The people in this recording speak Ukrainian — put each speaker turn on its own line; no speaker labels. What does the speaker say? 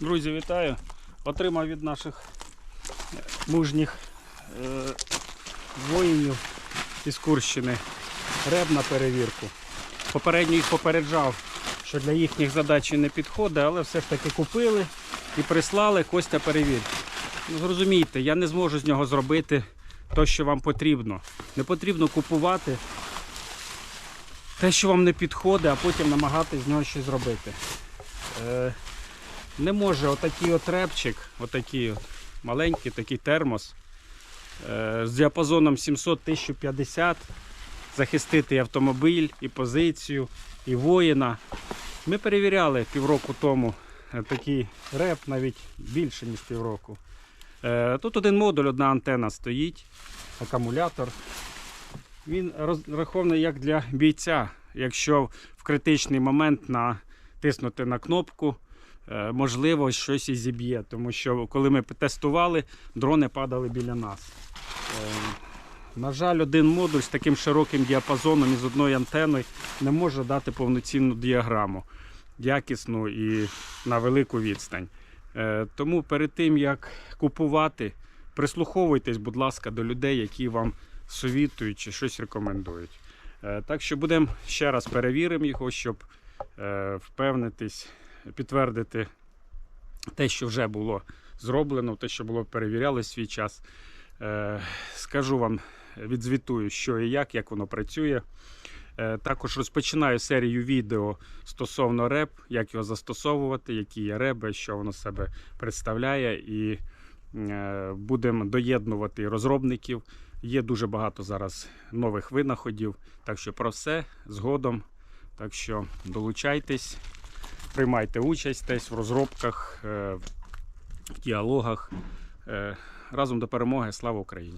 Друзі, вітаю! Отримав від наших е, мужніх е, воїнів із Курщини реб на перевірку. Попередньо їх попереджав, що для їхніх задач не підходить, але все ж таки купили і прислали Костя перевір. Ну, зрозумійте, я не зможу з нього зробити те, що вам потрібно. Не потрібно купувати те, що вам не підходить, а потім намагатись з нього щось зробити. Не може отакий от репчик, отакий от маленький такий термос е, з діапазоном 700-1050 захистити і автомобіль, і позицію, і воїна. Ми перевіряли півроку тому е, такий реп, навіть більше, ніж півроку. Е, Тут один модуль, одна антена стоїть, акумулятор. Він розрахований як для бійця. Якщо в критичний момент натиснути на кнопку, можливо, щось і зіб'є. Тому що коли ми тестували, дрони падали біля нас. Е, На жаль, один модуль з таким широким діапазоном і з одною антеною не може дати повноцінну діаграму, якісну і на велику відстань. Е, Тому перед тим як купувати, прислуховуйтесь, будь ласка, до людей, які вам совітують чи щось рекомендують. Е, Так що будемо ще раз перевіримо його, щоб е, впевнитись, підтвердити те, що вже було зроблено, те, що було перевіряли свій час. Е, Скажу вам, відзвітую, що і як, як воно працює. Е, Також розпочинаю серію відео стосовно реп, як його застосовувати, які є реби, що воно себе представляє, і е, будемо доєднувати розробників. Є дуже багато зараз нових винаходів. Так що про все згодом. Так що долучайтесь, приймайте участь десь в розробках, е, в діалогах. Е, Разом до перемоги. Слава Україні!